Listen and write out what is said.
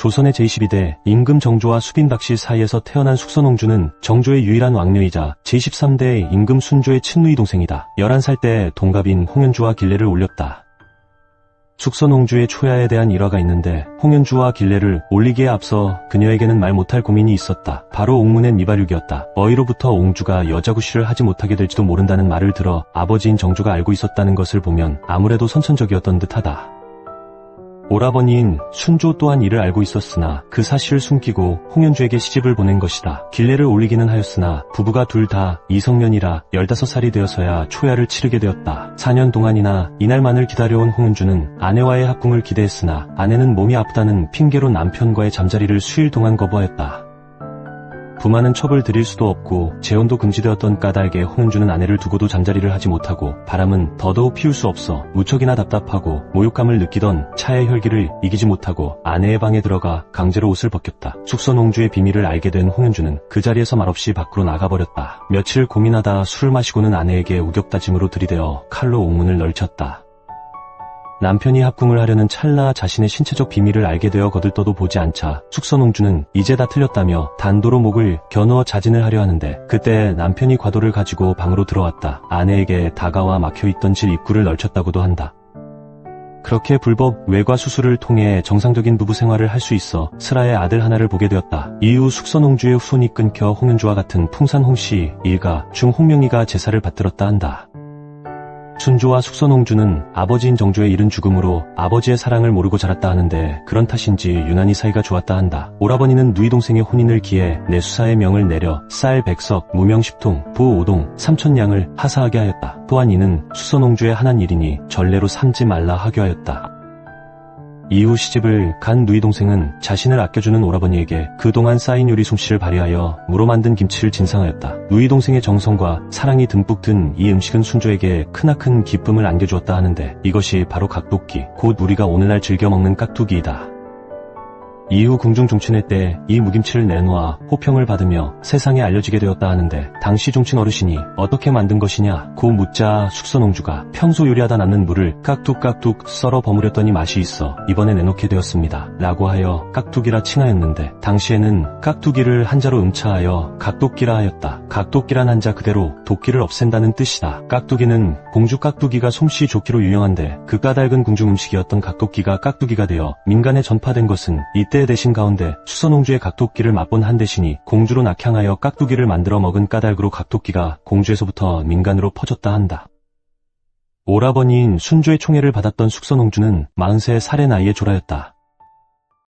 조선의 제22대 임금 정조와 수빈 박씨 사이에서 태어난 숙선홍주는 정조의 유일한 왕녀이자 제23대 임금 순조의 친누이 동생이다. 11살 때 동갑인 홍현주와 길래를 올렸다. 숙선홍주의 초야에 대한 일화가 있는데 홍현주와 길래를 올리기에 앞서 그녀에게는 말 못할 고민이 있었다. 바로 옥문의 미발육이었다. 어이로부터 옹주가 여자구실을 하지 못하게 될지도 모른다는 말을 들어 아버지인 정조가 알고 있었다는 것을 보면 아무래도 선천적이었던 듯하다. 오라버니인 순조 또한 이를 알고 있었으나 그 사실을 숨기고 홍현주에게 시집을 보낸 것이다. 길래를 올리기는 하였으나 부부가 둘 다 이성년이라 15살이 되어서야 초야를 치르게 되었다. 4년 동안이나 이날만을 기다려온 홍현주는 아내와의 합궁을 기대했으나 아내는 몸이 아프다는 핑계로 남편과의 잠자리를 수일 동안 거부하였다. 부마는 첩을 들일 수도 없고 재혼도 금지되었던 까닭에 홍은주는 아내를 두고도 잠자리를 하지 못하고 바람은 더더욱 피울 수 없어 무척이나 답답하고 모욕감을 느끼던 차의 혈기를 이기지 못하고 아내의 방에 들어가 강제로 옷을 벗겼다. 숙소 농주의 비밀을 알게 된 홍은주는 그 자리에서 말없이 밖으로 나가버렸다. 며칠 고민하다 술을 마시고는 아내에게 우격다짐으로 들이대어 칼로 옥문을 널쳤다. 남편이 합궁을 하려는 찰나 자신의 신체적 비밀을 알게 되어 거들떠도 보지 않자 숙선홍주는 이제 다 틀렸다며 단도로 목을 겨누어 자진을 하려 하는데 그때 남편이 과도를 가지고 방으로 들어왔다. 아내에게 다가와 막혀있던 질 입구를 널쳤다고도 한다. 그렇게 불법 외과 수술을 통해 정상적인 부부 생활을 할 수 있어 슬아의 아들 하나를 보게 되었다. 이후 숙선홍주의 후손이 끊겨 홍윤주와 같은 풍산 홍씨 일가 중 홍명희가 제사를 받들었다 한다. 순조와 숙선홍주는 아버지인 정조의 이른 죽음으로 아버지의 사랑을 모르고 자랐다 하는데 그런 탓인지 유난히 사이가 좋았다 한다. 오라버니는 누이 동생의 혼인을 기해 내수사의 명을 내려 쌀 백석, 무명 십통, 부 오동, 삼천냥을 하사하게 하였다. 또한 이는 수선홍주의 한한 일이니 전례로 삼지 말라 하교하였다. 이후 시집을 간 누이 동생은 자신을 아껴주는 오라버니에게 그동안 쌓인 요리 솜씨를 발휘하여 무로 만든 김치를 진상하였다. 누이 동생의 정성과 사랑이 듬뿍 든 이 음식은 순조에게 크나큰 기쁨을 안겨주었다 하는데 이것이 바로 각도기, 곧 우리가 오늘날 즐겨 먹는 깍두기이다. 이후 궁중 종친회 때 이 무김치를 내놓아 호평을 받으며 세상에 알려지게 되었다 하는데 당시 종친 어르신이 어떻게 만든 것이냐? 고 묻자 숙선홍주가 평소 요리하다 남는 물을 깍둑깍둑 썰어 버무렸더니 맛이 있어 이번에 내놓게 되었습니다. 라고 하여 깍둑이라 칭하였는데 당시에는 깍두기를 한자로 음차하여 각도기라 하였다. 각도기란 한자 그대로 도끼를 없앤다는 뜻이다. 깍두기는 공주 깍두기가 솜씨 좋기로 유명한데 그 까닭은 궁중 음식이었던 각도기가 깍두기가 되어 민간에 전파된 것은 이때 대신 가운데 수선홍주의 각도기를 맛본 한 대신이 공주로 낙향하여 깍두기를 만들어 먹은 까닭으로 각도기가 공주에서부터 민간으로 퍼졌다 한다. 오라버니인 순조의 총애를 받았던 숙선홍주는 40세 살의 나이에 졸하였다.